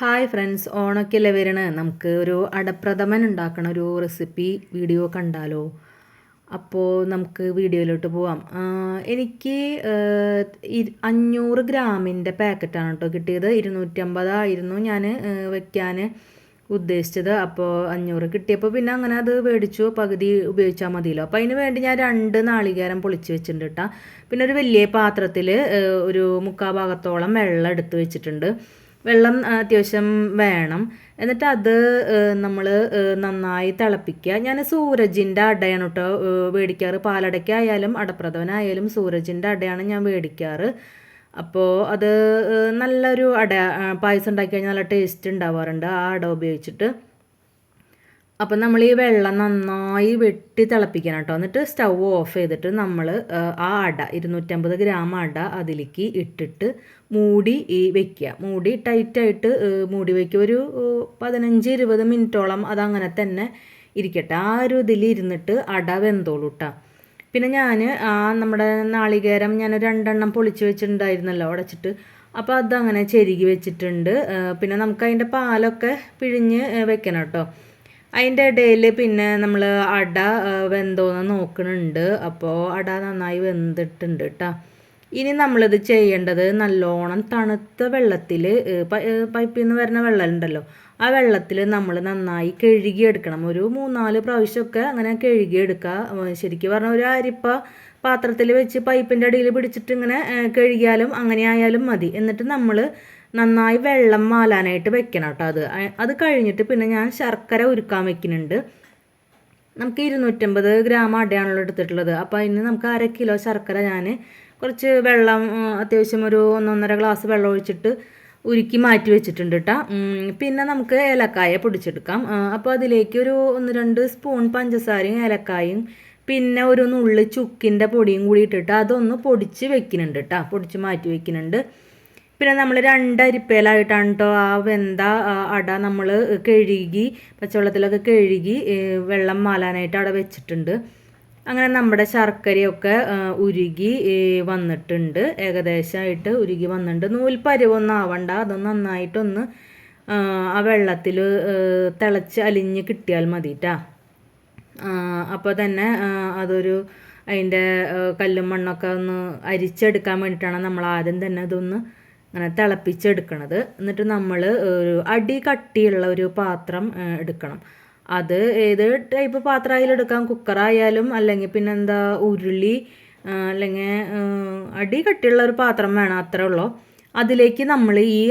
Hi friends ഓണക്കല്ല വരണ? നമുക്ക് ഒരു അടപ്രഥമൻ ഉണ്ടാക്കണ ഒരു റെസിപ്പി വീഡിയോ കണ്ടാലോ? അപ്പോൾ നമുക്ക് വീഡിയോയിലോട്ട് പോവാം. എനിക്ക് അഞ്ഞൂറ് ഗ്രാമിന്റെ പാക്കറ്റാണ് കേട്ടോ കിട്ടിയത്. ഇരുന്നൂറ്റമ്പതായിരുന്നു ഞാൻ വയ്ക്കാൻ ഉദ്ദേശിച്ചത്. അപ്പോൾ അഞ്ഞൂറ് കിട്ടിയപ്പോൾ പിന്നെ അങ്ങനെ അത് മേടിച്ചു. പകുതി ഉപയോഗിച്ചാൽ മതിയല്ലോ. അപ്പോൾ അതിന് വേണ്ടി ഞാൻ രണ്ട് നാളികേരം പൊളിച്ച് വെച്ചിട്ടുണ്ട് കേട്ടോ പിന്നെ ഒരു വലിയ പാത്രത്തിൽ ഒരു മുക്കാഭാഗത്തോളം വെള്ളം എടുത്ത് വെച്ചിട്ടുണ്ട്. വെള്ളം അത്യാവശ്യം വേണം. എന്നിട്ട് അത് നമ്മൾ നന്നായി തിളപ്പിക്കുക. ഞാൻ സൂരജിന്റെ അടയാണ് കേട്ടോ മേടിക്കാറ് പാലടയ്ക്കായാലും അടപ്രഥമനായാലും സൂരജിന്റെ അടയാണ് ഞാൻ മേടിക്കാറ് അപ്പോൾ അത് നല്ലൊരു അട പായസം ഉണ്ടാക്കി കഴിഞ്ഞാൽ നല്ല ടേസ്റ്റ് ഉണ്ടാവാറുണ്ട്. ആ അട ഉപയോഗിച്ചിട്ട്. അപ്പം നമ്മൾ ഈ വെള്ളം നന്നായി വെട്ടി തിളപ്പിക്കണം കേട്ടോ. എന്നിട്ട് സ്റ്റൗ ഓഫ് ചെയ്തിട്ട് നമ്മൾ ആ അട ഇരുന്നൂറ്റമ്പത് ഗ്രാം അട അതിലേക്ക് ഇട്ടിട്ട് മൂടി ഈ വെക്കുക. മൂടി ടൈറ്റായിട്ട് മൂടി വയ്ക്കുക ഒരു പതിനഞ്ച് ഇരുപത് മിനിറ്റോളം അതങ്ങനെ തന്നെ ഇരിക്കട്ടെ. ആ ഒരു ഇതിൽ ഇരുന്നിട്ട് അട വെന്തോളൂ കേട്ടോ പിന്നെ ഞാൻ ആ നമ്മുടെ നാളികേരം ഞാൻ രണ്ടെണ്ണം പൊളിച്ച് വെച്ചിട്ടുണ്ടായിരുന്നല്ലോ ഉടച്ചിട്ട് അപ്പോൾ അതങ്ങനെ ചെരുകി വെച്ചിട്ടുണ്ട്. പിന്നെ നമുക്ക് അതിന്റെ പാലൊക്കെ പിഴിഞ്ഞ് വെക്കണം കേട്ടോ അതിന്റെ ഇടയിൽ പിന്നെ നമ്മൾ അട വെന്തോ വെന്തോന്ന് നോക്കുന്നുണ്ട് അപ്പോൾ അട നന്നായി വെന്തിട്ടുണ്ട് കേട്ടോ ഇനി നമ്മളിത് ചെയ്യേണ്ടത് നല്ലോണം തണുത്ത വെള്ളത്തിൽ പൈപ്പിൽ നിന്ന് വരുന്ന വെള്ളമുണ്ടല്ലോ ആ വെള്ളത്തിൽ നമ്മൾ നന്നായി കഴുകിയെടുക്കണം. ഒരു മൂന്നാൽ പ്രാവശ്യമൊക്കെ അങ്ങനെ കഴുകിയെടുക്കുക ശരിക്കും പറഞ്ഞാൽ ഒരു അരിപ്പ പാത്രത്തിൽ വെച്ച് പൈപ്പിന്റെ അടിയിൽ പിടിച്ചിട്ട് ഇങ്ങനെ കഴുകിയാലും അങ്ങനെ ആയാലും മതി. എന്നിട്ട് നമ്മൾ നന്നായി വെള്ളം മാലാനായിട്ട് വെക്കണം കേട്ടോ അത്. അത് കഴിഞ്ഞിട്ട് പിന്നെ ഞാൻ ശർക്കര ഉരുക്കാൻ വെക്കുന്നുണ്ട്. നമുക്ക് ഇരുന്നൂറ്റമ്പത് ഗ്രാം അടയാണല്ലോ എടുത്തിട്ടുള്ളത്. അപ്പോൾ അതിന് നമുക്ക് അര കിലോ ശർക്കര ഞാൻ കുറച്ച് വെള്ളം അത്യാവശ്യം ഒരു ഒന്നൊന്നര ഗ്ലാസ് വെള്ളം ഒഴിച്ചിട്ട് ഉരുക്കി മാറ്റി വെച്ചിട്ടുണ്ട് കേട്ടോ പിന്നെ നമുക്ക് ഏലക്കായ പൊടിച്ചെടുക്കാം. അപ്പോൾ അതിലേക്ക് ഒരു ഒന്ന് രണ്ട് സ്പൂൺ പഞ്ചസാരയും ഏലക്കായും പിന്നെ ഒരു നുള്ളി ചുക്കിന്റെ പൊടിയും കൂടി ഇട്ടിട്ട് അതൊന്ന് പൊടിച്ച് വെക്കുന്നുണ്ട് കേട്ടോ പൊടിച്ച് മാറ്റി വെക്കുന്നുണ്ട്. പിന്നെ നമ്മൾ രണ്ടരിപ്പേലായിട്ടാണ് കേട്ടോ ആ വെന്ത അട നമ്മൾ കഴുകി പച്ചവെള്ളത്തിലൊക്കെ കഴുകി വെള്ളം മാലാനായിട്ട് അവിടെ വെച്ചിട്ടുണ്ട്. അങ്ങനെ നമ്മുടെ ശർക്കരയൊക്കെ ഉരുകി വന്നിട്ടുണ്ട്. ഏകദേശമായിട്ട് ഉരുകി വന്നിട്ടുണ്ട്. നൂൽ പരുവൊന്നും ആവണ്ട. അത് നന്നായിട്ടൊന്ന് ആ, വെള്ളത്തിൽ തിളച്ച് അലിഞ്ഞ് കിട്ടിയാൽ മതി ട്ടാ അപ്പോൾ തന്നെ അതൊരു അതിന്റെ കല്ലും മണ്ണൊക്കെ ഒന്ന് അരിച്ചെടുക്കാൻ വേണ്ടിയിട്ടാണ് നമ്മൾ ആദ്യം തന്നെ അതൊന്ന് അങ്ങനെ തിളപ്പിച്ചെടുക്കണത്. എന്നിട്ട് നമ്മൾ ഒരു അടി കട്ടിയുള്ള ഒരു പാത്രം എടുക്കണം. അത് ഏത് ടൈപ്പ് പാത്രം ആയാലും എടുക്കാം കുക്കറായാലും അല്ലെങ്കിൽ പിന്നെ എന്താ ഉരുളി അല്ലെങ്കിൽ അടി കട്ടിയുള്ള ഒരു പാത്രം വേണം അത്രേ ഉള്ളൂ. അതിലേക്ക് നമ്മൾ ഈ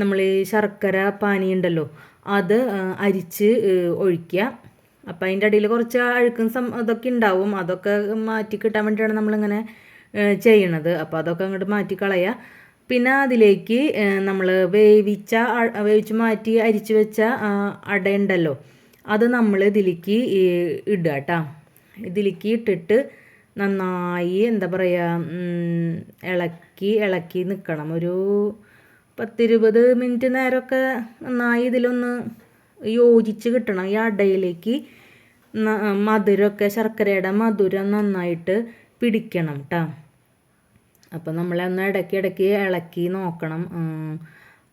നമ്മൾ ഈ ശർക്കര പാനി ഉണ്ടല്ലോ അത് അരിച്ച് ഒഴിക്കുക. അപ്പം അതിന്റെ അടിയിൽ കുറച്ച് അഴുക്കും സം ഇതൊക്കെ ഉണ്ടാവും. അതൊക്കെ മാറ്റി കിട്ടാൻ വേണ്ടിയിട്ടാണ് നമ്മളിങ്ങനെ ചെയ്യണത്. അപ്പോൾ അതൊക്കെ അങ്ങോട്ട് മാറ്റി കളയുക. പിന്നെ അതിലേക്ക് നമ്മൾ വേവിച്ച വേവിച്ച് മാറ്റി അരിച്ച് വെച്ച അട അടയുണ്ടല്ലോ അത് നമ്മൾ ഇതിലേക്ക് ഇടുക കേട്ടോ ഇതിലേക്ക് ഇട്ടിട്ട് നന്നായി എന്താ പറയുക ഇളക്കി ഇളക്കി നിൽക്കണം ഒരു പത്തിരുപത് മിനിറ്റ് നേരമൊക്കെ നന്നായി ഇതിലൊന്ന് യോജിച്ച് കിട്ടണം. ഈ അടയിലേക്ക് മധുരമൊക്കെ ശർക്കരയുടെ മധുരം നന്നായിട്ട് പിടിക്കണം കേട്ടോ അപ്പോൾ നമ്മളൊന്ന് ഇടയ്ക്ക് ഇടയ്ക്ക് ഇളക്കി നോക്കണം.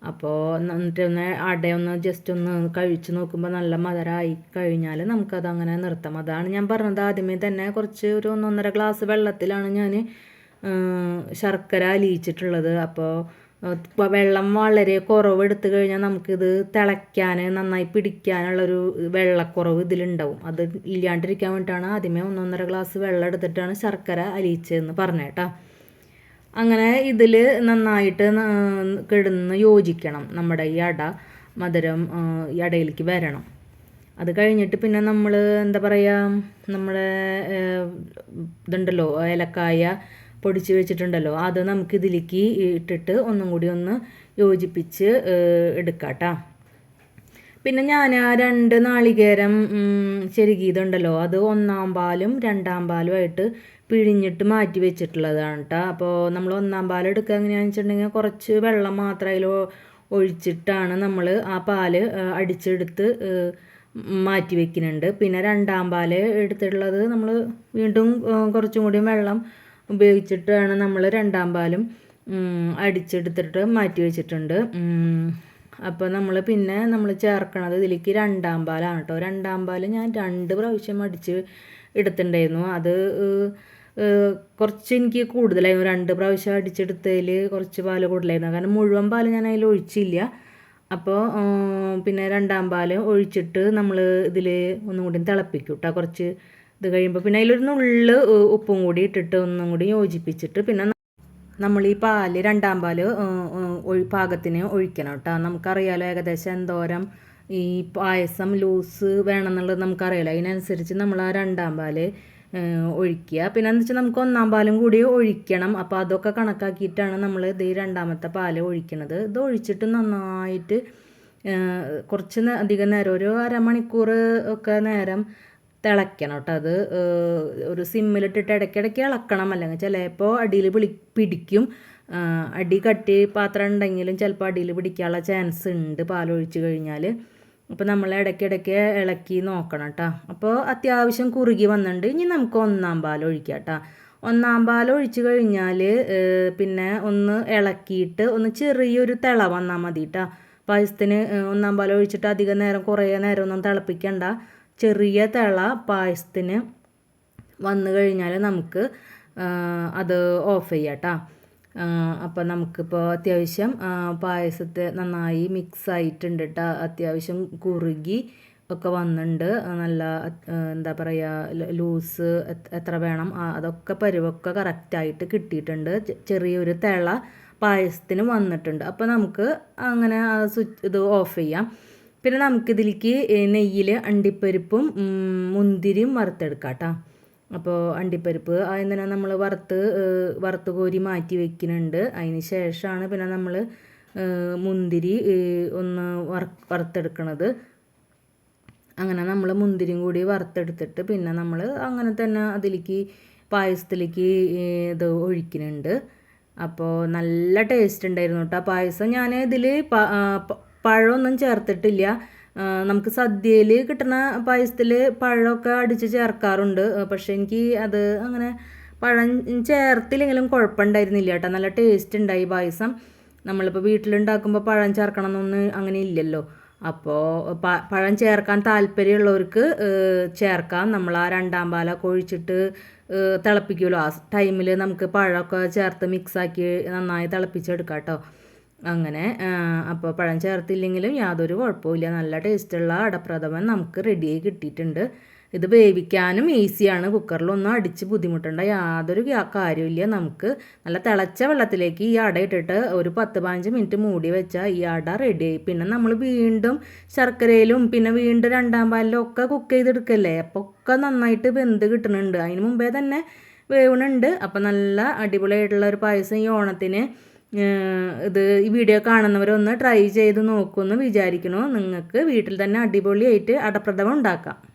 അപ്പോൾ എന്നിട്ട് ഒന്ന് അടയൊന്ന് ജസ്റ്റ് ഒന്ന് കഴിച്ച് നോക്കുമ്പോൾ നല്ല മധുരമായി കഴിഞ്ഞാൽ നമുക്കത് അങ്ങനെ നിർത്താം. അതാണ് ഞാൻ പറഞ്ഞത്. ആദ്യമേ തന്നെ കുറച്ച് ഒരു ഒന്നൊന്നര ഗ്ലാസ് വെള്ളത്തിലാണ് ഞാൻ ശർക്കര അലിയിച്ചിട്ടുള്ളത്. അപ്പോൾ വെള്ളം വളരെ കുറവ് എടുത്തു കഴിഞ്ഞാൽ നമുക്കിത് തിളയ്ക്കാൻ നന്നായി പിടിക്കാനുള്ളൊരു വെള്ളക്കുറവ് ഇതിലുണ്ടാവും. അത് ഇല്ലാണ്ടിരിക്കാൻ വേണ്ടിയിട്ടാണ് ആദ്യമേ ഒന്നൊന്നര ഗ്ലാസ് വെള്ളം എടുത്തിട്ടാണ് ശർക്കര അലിയിച്ചതെന്ന് പറഞ്ഞേട്ടാ അങ്ങനെ ഇതിൽ നന്നായിട്ട് കിടന്ന് യോജിക്കണം നമ്മുടെ ഈ അട മധുരം ഈ അടയിലേക്ക് വരണം. അത് കഴിഞ്ഞിട്ട് പിന്നെ നമ്മൾ എന്താ പറയുക നമ്മുടെ ഇതുണ്ടല്ലോ ഏലക്കായ പൊടിച്ച് വെച്ചിട്ടുണ്ടല്ലോ അത് നമുക്ക് ഇതിലേക്ക് ഇട്ടിട്ട് ഒന്നും കൂടി ഒന്ന് യോജിപ്പിച്ച് എടുക്കാം പിന്നെ ഞാൻ ആ രണ്ട് നാളികേരം ചെരുകിയതുണ്ടല്ലോ അത് ഒന്നാം പാലും രണ്ടാം പാലും ആയിട്ട് പിഴിഞ്ഞിട്ട് മാറ്റി വെച്ചിട്ടുള്ളതാണ് കേട്ടോ അപ്പോൾ നമ്മൾ ഒന്നാം പാൽ എടുക്കുക എങ്ങനെയാണെന്ന് വെച്ചിട്ടുണ്ടെങ്കിൽ കുറച്ച് വെള്ളം മാത്രം അതിൽ ഒഴിച്ചിട്ടാണ് നമ്മൾ ആ പാൽ അടിച്ചെടുത്ത് മാറ്റി വെക്കുന്നുണ്ട്. പിന്നെ രണ്ടാം പാൽ എടുത്തിട്ടുള്ളത് നമ്മൾ വീണ്ടും കുറച്ചും കൂടി വെള്ളം ഉപയോഗിച്ചിട്ടാണ് നമ്മൾ രണ്ടാം പാലും അടിച്ചെടുത്തിട്ട് മാറ്റി വെച്ചിട്ടുണ്ട്. അപ്പോൾ നമ്മൾ പിന്നെ നമ്മൾ ചേർക്കണത് ഇതിലേക്ക് രണ്ടാം പാലാണ് കേട്ടോ രണ്ടാം പാൽ ഞാൻ രണ്ട് പ്രാവശ്യം അടിച്ച് എടുത്തിട്ടുണ്ടായിരുന്നു. അത് കുറച്ച് എനിക്ക് കൂടുതലായിരുന്നു രണ്ട് പ്രാവശ്യം അടിച്ചെടുത്തതിൽ കുറച്ച് പാൽ കൂടുതലായിരുന്നു. കാരണം മുഴുവൻ പാൽ ഞാൻ അതിൽ ഒഴിച്ചില്ല. അപ്പോൾ പിന്നെ രണ്ടാം പാൽ ഒഴിച്ചിട്ട് നമ്മൾ ഇതിൽ ഒന്നും കൂടി തിളപ്പിക്കും കേട്ടോ കുറച്ച് ഇത് കഴിയുമ്പോൾ പിന്നെ അതിലൊരു നുള്ള് ഉപ്പും കൂടി ഇട്ടിട്ട് ഒന്നും കൂടി യോജിപ്പിച്ചിട്ട് പിന്നെ നമ്മൾ ഈ പാൽ രണ്ടാം പാൽ ഒഴി പാകത്തിന് ഒഴിക്കണം കേട്ടോ നമുക്കറിയാലോ ഏകദേശം എന്തോരം ഈ പായസം ലൂസ് വേണമെന്നുള്ളത് നമുക്കറിയാലോ. അതിനനുസരിച്ച് നമ്മൾ ആ രണ്ടാം പാൽ ഒഴിക്കുക. പിന്നെ എന്ന് വെച്ചാൽ നമുക്ക് ഒന്നാം പാലും കൂടി ഒഴിക്കണം. അപ്പോൾ അതൊക്കെ കണക്കാക്കിയിട്ടാണ് നമ്മൾ ഇത് രണ്ടാമത്തെ പാൽ ഒഴിക്കണത്. ഇത് ഒഴിച്ചിട്ട് നന്നായിട്ട് കുറച്ച് അധികം നേരം ഒരു അരമണിക്കൂർ ഒക്കെ നേരം തിളയ്ക്കണം കേട്ടോ അത്. ഒരു സിമ്മിലിട്ടിട്ട് ഇടയ്ക്കിടയ്ക്ക് ഇളക്കണം. അല്ലെങ്കിൽ ചിലപ്പോൾ അടിയിൽ പിടി പിടിക്കും. അടി കട്ടി പാത്രം ഉണ്ടെങ്കിലും ചിലപ്പോൾ അടിയിൽ പിടിക്കാനുള്ള ചാൻസ് ഉണ്ട് പാലൊഴിച്ച് കഴിഞ്ഞാൽ അപ്പോൾ നമ്മൾ ഇടയ്ക്കിടയ്ക്ക് ഇളക്കി നോക്കണം കേട്ടോ അപ്പോൾ അത്യാവശ്യം കുറുകി വന്നിട്ടുണ്ട്. ഇനി നമുക്ക് ഒന്നാം പാൽ ഒഴിക്കാം കേട്ടോ ഒന്നാം പാൽ ഒഴിച്ച് കഴിഞ്ഞാൽ പിന്നെ ഒന്ന് ഇളക്കിയിട്ട് ഒന്ന് ചെറിയൊരു തിള വന്നാൽ മതി കേട്ടോ പായസത്തിന് ഒന്നാം പാൽ ഒഴിച്ചിട്ട് അധികം നേരം കുറേ നേരം ഒന്നും തിളപ്പിക്കണ്ട. ചെറിയ തിള പായസത്തിന് വന്നു കഴിഞ്ഞാൽ നമുക്ക് അത് ഓഫ് ചെയ്യാം കേട്ടോ അപ്പോൾ നമുക്കിപ്പോൾ അത്യാവശ്യം പായസത്തെ നന്നായി മിക്സ് ആയിട്ടുണ്ട് കേട്ടോ അത്യാവശ്യം കുറുകി ഒക്കെ വന്നിട്ടുണ്ട് നല്ല എന്താ പറയുക ലൂസ് എത്ര വേണം അതൊക്കെ പരുവൊക്കെ കറക്റ്റായിട്ട് കിട്ടിയിട്ടുണ്ട്. ചെറിയൊരു തിള പായസത്തിന് വന്നിട്ടുണ്ട്. അപ്പോൾ നമുക്ക് അങ്ങനെ സ്വിച്ച് ഇത് ഓഫ് ചെയ്യാം. പിന്നെ നമുക്കിതിലേക്ക് നെയ്യിൽ അണ്ടിപ്പരിപ്പും മുന്തിരിയും വറുത്തെടുക്കാം കേട്ടോ അപ്പോൾ അണ്ടിപ്പരിപ്പ് അതിനെ നമ്മൾ വറുത്ത് വറുത്ത് കോരി മാറ്റി വെക്കുന്നുണ്ട്. അതിന് ശേഷമാണ് പിന്നെ നമ്മൾ മുന്തിരി ഒന്ന് വറ വറുത്തെടുക്കണത്. അങ്ങനെ നമ്മൾ മുന്തിരിയും കൂടി വറുത്തെടുത്തിട്ട് പിന്നെ നമ്മൾ അങ്ങനെ തന്നെ അതിലേക്ക് പായസത്തിലേക്ക് ഇത് ഒഴിക്കുന്നുണ്ട്. അപ്പോൾ നല്ല ടേസ്റ്റ് ഉണ്ടായിരുന്നു കേട്ടോ പായസം. ഞാൻ ഇതിൽ പഴമൊന്നും ചേർത്തിട്ടില്ല. നമുക്ക് സദ്യയിൽ കിട്ടുന്ന പായസത്തിൽ പഴമൊക്കെ അടിച്ച് ചേർക്കാറുണ്ട്. പക്ഷേ എനിക്ക് അത് അങ്ങനെ പഴം ചേർത്തില്ലെങ്കിലും കുഴപ്പമുണ്ടായിരുന്നില്ല കേട്ടോ. നല്ല ടേസ്റ്റ് ഉണ്ടായി പായസം. നമ്മളിപ്പോൾ വീട്ടിലുണ്ടാക്കുമ്പോൾ പഴം ചേർക്കണം എന്നൊന്നും അങ്ങനെ ഇല്ലല്ലോ. അപ്പോൾ പഴം ചേർക്കാൻ താല്പര്യമുള്ളവർക്ക് ചേർക്കാം. നമ്മൾ ആ രണ്ടാം പാലൊക്കെ ഒഴിച്ചിട്ട് ഏഹ്, തിളപ്പിക്കുമല്ലോ. ആ ടൈമിൽ നമുക്ക് പഴമൊക്കെ ചേർത്ത് മിക്സാക്കി നന്നായി തിളപ്പിച്ചെടുക്കാം കേട്ടോ. അങ്ങനെ അപ്പോൾ പഴം ചേർത്തില്ലെങ്കിലും യാതൊരു കുഴപ്പമില്ല നല്ല ടേസ്റ്റുള്ള അടപ്രഥമൻ നമുക്ക് റെഡിയായി കിട്ടിയിട്ടുണ്ട്. ഇത് വേവിക്കാനും ഈസിയാണ് കുക്കറിലൊന്നും അടിച്ച് ബുദ്ധിമുട്ടേണ്ട. യാതൊരു കാര്യമില്ല നമുക്ക് നല്ല തിളച്ച വെള്ളത്തിലേക്ക് ഈ അട ഇട്ടിട്ട് ഒരു പത്ത് പതിനഞ്ച് മിനിറ്റ് മൂടി വെച്ചാൽ ഈ അട റെഡിയായി പിന്നെ നമ്മൾ വീണ്ടും ശർക്കരയിലും പിന്നെ വീണ്ടും രണ്ടാം പാലിലും ഒക്കെ കുക്ക് ചെയ്തെടുക്കല്ലേ? അപ്പോൾ ഒക്കെ നന്നായിട്ട് വെന്ത് കിട്ടുന്നുണ്ട് അതിന് മുമ്പേ തന്നെ വേവണുണ്ട്. അപ്പോൾ നല്ല അടിപൊളിയായിട്ടുള്ള ഒരു പായസം ഈ ഓണത്തിന് ഇത് ഈ വീഡിയോ കാണുന്നവരൊന്ന് ട്രൈ ചെയ്ത് നോക്കുമെന്ന് വിചാരിക്കണോ. നിങ്ങൾക്ക് വീട്ടിൽ തന്നെ അടിപൊളിയായിട്ട് അടപ്രഥമം ഉണ്ടാക്കാം.